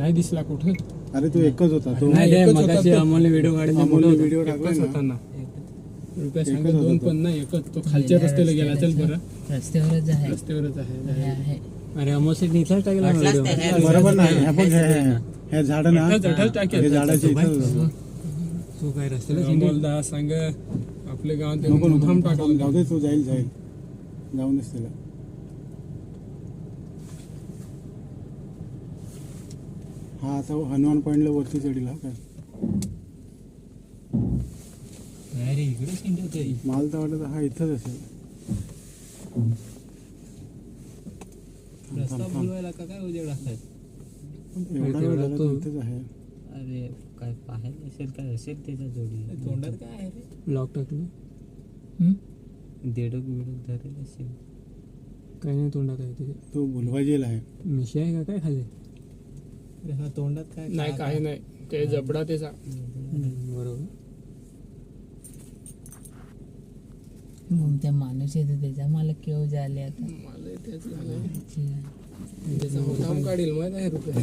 नाही दिसला कुठं? अरे तो एकच होता. तो नाही, एकच होता मगाशी तो. अमोलने व्हिडिओ काढला अमोलने व्हिडिओ टाकला होता ना. रुपया सांगा एकच होता दोन तो. पण नाही एकच. तो खालच्या रस्त्याला गेला. चल बरं. रस्त्यावरच आहे. रस्त्यावरच आहे आहे अरे निघाला टाकला व्हिडिओ बरोबर नाही ह्या झाड ना. अठ्ठाच- अठ्ठाच टाकेल. हे होतं. तू काय रस्त्याला शिंदे अमोलदा सांग. आपल्या गावात नको त्यांनी नको. मुद्दाम जाऊ दे तो जाईल जाईल. जाऊनच त्याला. हा आता हनुमान पॉईंटला वरती चढील हा काय इकडे माल तर वाटत हा इथंच असेल. रस्ता थांब, थांब. बुलवायला का काय उजेड असतात? एवढा वेळ झाला तो इथंच आहे. अरे काय पाहायला असेल काय असेल त्याच्या जोडी. तोंडात काय आहे रे? ब्लॉक टाकलं. हम्म? देडक बिडक धरेल असेल. काही नाही तोंडात आहे तिथे तो भुलवाजेल आहे. मिशी आहे का काय खाली? तोंडात काय नाही काही नाही. ते जबडा त्याचा हम्म, बरोबर. मग त्या माणूस येतो त्याच्या मला केव झाले आता. मला तेच झालंय ची. त्याचा मुद्दाम काढील माहीत आहे रुपये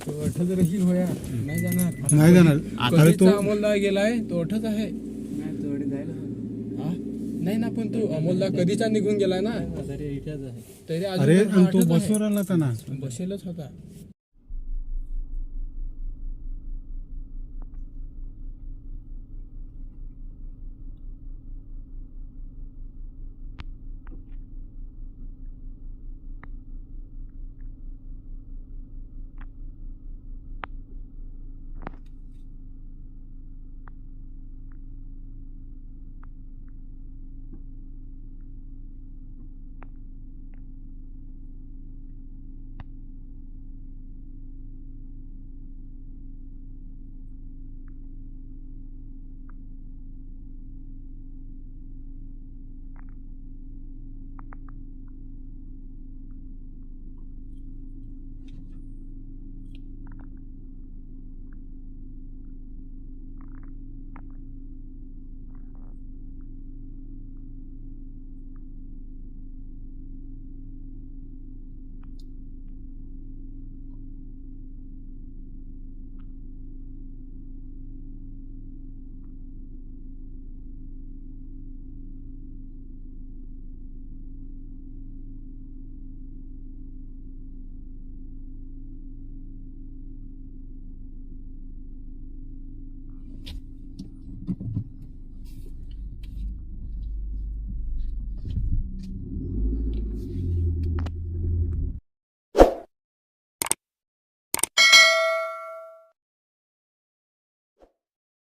तो अठच राहील होया नाही जाणार. नाही जाणार. तो अमोलदा गेलाय तो अठच आहे. हा? नाही ना पण तो अमोलदा कधीचा निघून गेलाय ना? अरे इथेच आहे. तरी अरे तो. बसवर आला होता ना. बसेलच होता.